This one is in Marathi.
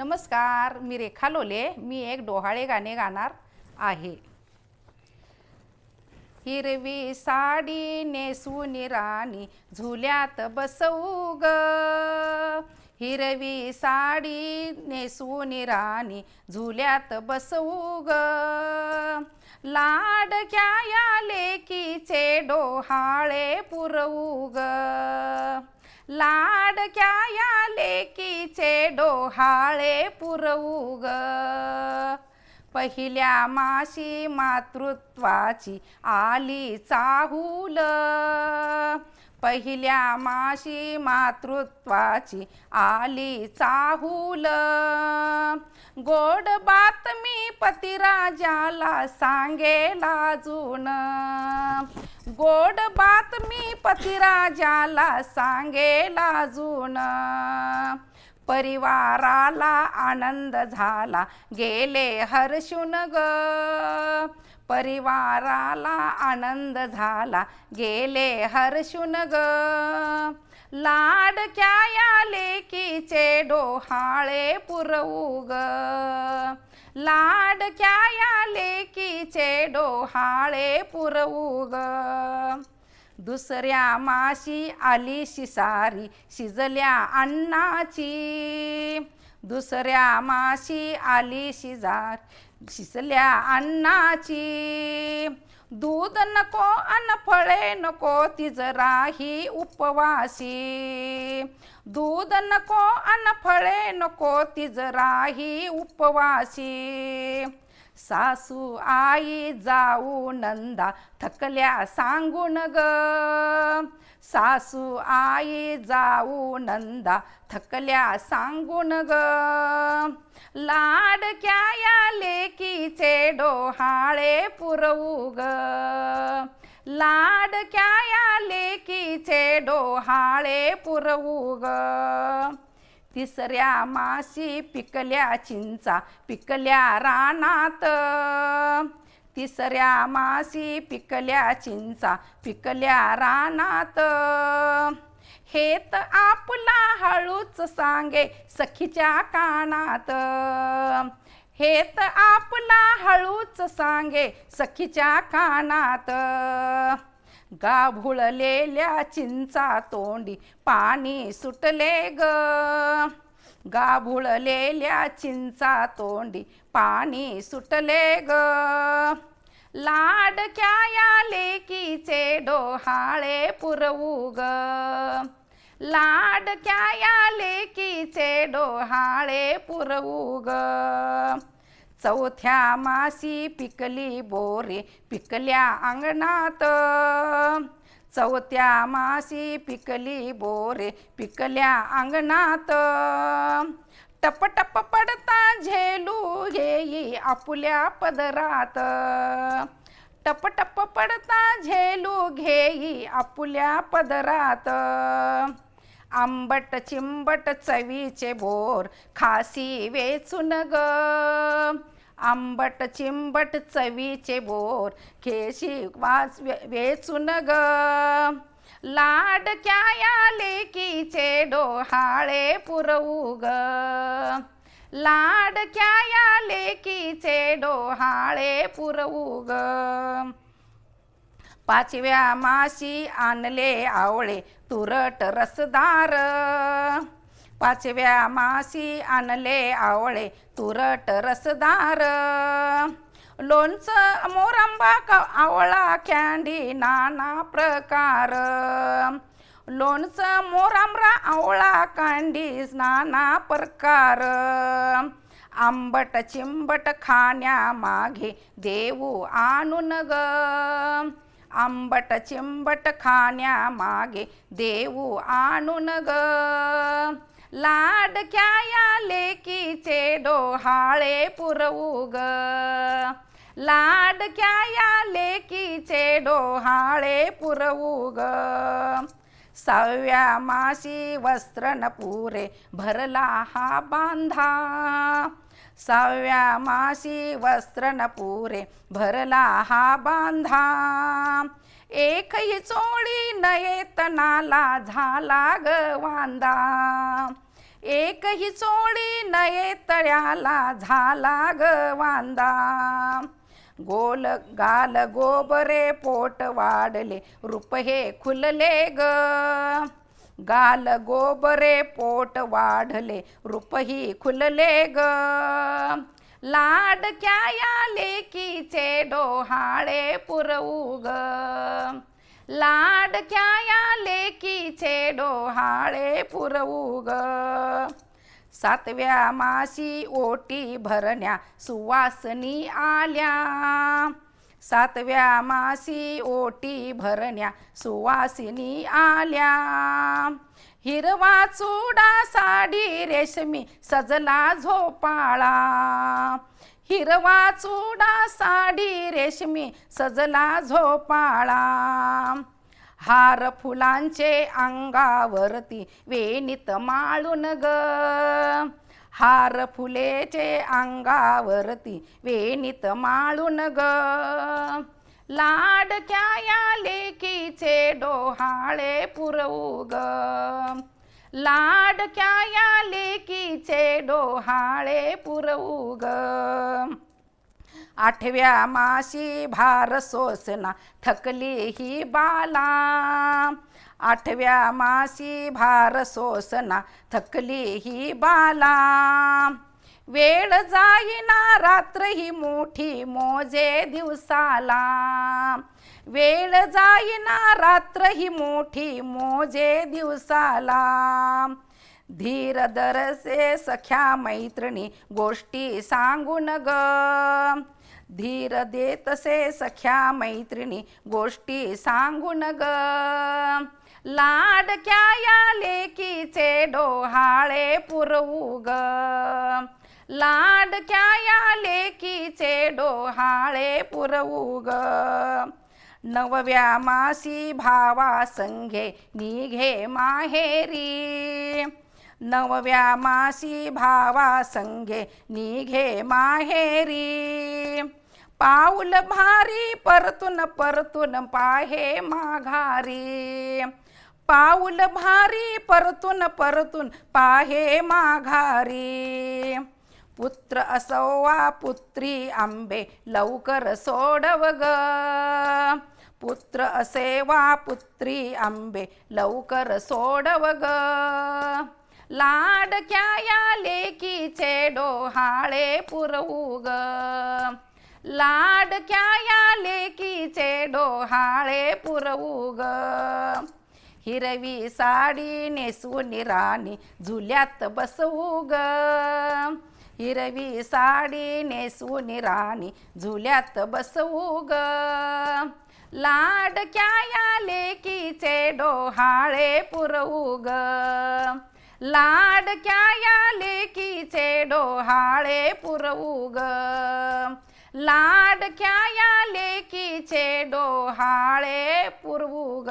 नमस्कार मी रेखा लोले. मी एक डोहाळे गाणे गाणार आहे. हिरवी साडी नेसून राणी झुल्यात बसवू ग. हिरवी साडी नेसून राणी झुल्यात बसवू ग. लाडक्या या लेकीचे डोहाळे पुरवू ग. लाडक्या या लेकीचे डोहाळे पुरवू ग पहिल्या माशी मातृत्वाची आली चाहूल पहिल्या माशी मातृत्वाची आली चाहूल गोड बातमी पतिराजाला सांगेल अजून गोड बात मी पतिराजाला सांगेल अजून. परिवाराला आनंद झाला गेले हर्षून ग. परिवाराला आनंद झाला गेले हर्षून ग. लाडक्या या लेकीचे डोहाळे पुरवू ग. लाडक्या या लेकीचे डोहाळे पुरवू ग दुसऱ्या माशी आली शिसारी शिजल्या अन्नाची. दुसऱ्या माशी आली शिजार शिजल्या अन्नाची. दूध नको अन फळे नको तिज राही उपवासी. दूध नको अन फळे नको तिज राही उपवासी. सासू आई जाऊ नंदा थकल्या सांगून ग. सासू आई जाऊ नंदा थकल्या सांगून ग. लाडक्या या लेकीचे डोहाळे पुरवू ग. लाडक्या या लेकीचे डोहाळे पुरवू ग. तिसऱ्या माशी पिकल्या चिंचा पिकल्या रानात. तिसऱ्या माशी पिकल्या चिंचा पिकल्या रानात. हेत आपला हळूच सांगे सखीच्या कानात. हेत आपला हळूच सांगे सखीच्या कानात. गाभुळलेल्या चिंचा तोंडी पाणी सुटले ग. गाभुळलेल्या चिंचा तोंडी पाणी सुटले ग. लाडक्या या लेकीचे डोहाळे पुरवू ग. लाडक्या या लेकीचे डोहाळे पुरवू ग. चौथ्या मासी पिकली बोरे पिकल्या अंगणात. चौथ्या मासी पिकली बोरे पिकल्या अंगणात. टप टप पडता झेलू येई आपुल्या पदरात. टप टप पडता झेलू घेई आपुल्या पदरात. आंबट चिंबट चवीचे बोर खासी वेचून ग. आंबट चिंबट चवीचे बोर खेशी वाच वे- वेचून ग. लाडक्या या लेकीचे डोहाळे पुरवू ग. लाडक्या या लेकीचे डोहाळे पुरवू ग. पाचव्या माशी आणले आवळे तुरट रसदार. पाचव्या माशी आणले आवळे तुरट रसदार. लोणचं मोरंबा का आवळा कॅन्डी नाना प्रकार. लोणचं मोरांबा आवळा कांडी नाना प्रकार. आंबट चिंबट खाण्यामागे देऊ आणून ग आंबट चिंबट खाण्यामागे देऊ आणून ग लाडक्या या लेकीचे डोहाळे पुरवू ग लाडक्या या लेकीचे डोहाळे पुरवू ग साव्या माशी वस्त्र न पुरे भरला हा बांधा सहाव्या माशी वस्त्र न पुरे भरला हा बांधा. एकही चोळी नयेतनाला झाला ग वांदा. एकही चोळी न येतळ्याला झाला ग वांदा. गोल गाल गोबरे पोट वाढले रूप हे खुलले ग. गाल गोबरे पोट वाढले रूपही खुलले ग. लाडक्या या लेकीचे डोहाळे पुरवू ग. लाडक्या या लेकीचे डोहाळे पुरवू ग. सातव्या मासी ओटी भरण्या सुवासनी आल्या. सातव्या मासी ओटी भरण्या सुवासिनी आल्या. हिरवा चुडा साडी रेशमी सजला झोपाळा. हिरवा चुडा साडी रेशमी सजला झोपाळा. हार फुलांचे अंगावरती वेणीत माळून ग. हार फुलेचे अंगावरती वेणीत माळून ग. लाडक्या या लेकीचे डोहाळे पुरवू ग. लाडक्या या लेकीचे डोहाळे पुरवू ग. आठव्या माशी भार सोसना थकली ही बाला. आठव्या मासी भार सोसना थकली ही बाला. वेळ जाईना रात्र ही मोठी मोजे दिवसाला. वेळ जाईना रात्र ही मोठी मोजे दिवसाला. धीर दरसे सख्या मैत्रिणी गोष्टी सांगून ग. धीर देतसे सख्या मैत्रिणी गोष्टी सांगून ग. लाडक्या या लेकीचे डोहाळे पुरवू ग लाडक्या या लेकीचे डोहाळे पुरवू ग नवव्या मासी भावा संघे निघे माहेरी. नवव्या मासी भावा संघे निघे माहेरी. पाऊल भारी परतून परतून पाहे माघारी. पाऊल भारी परतून परतून पाहे माघारी. पुत्र असो वा पुत्री आंबे लवकर सोडव ग. पुत्र असे वा पुत्री आंबे लवकर सोडव ग. लाडक्या या लेकीचे डोहाळे पुरवू ग. लाडक्या या लेकीचे डोहाळे पुरवू ग. हिरवी साडी नेसून राणी झुल्यात बसवू ग. हिरवी साडी नेसून राणी झुल्यात बसवू ग. लाडक्या या लेकीचे डोहाळे पुरवू ग. लाडक्या या लेकीचे डोहाळे पुरवू ग. लाडक्या या लेकीचे डोहाळे पुरवू ग.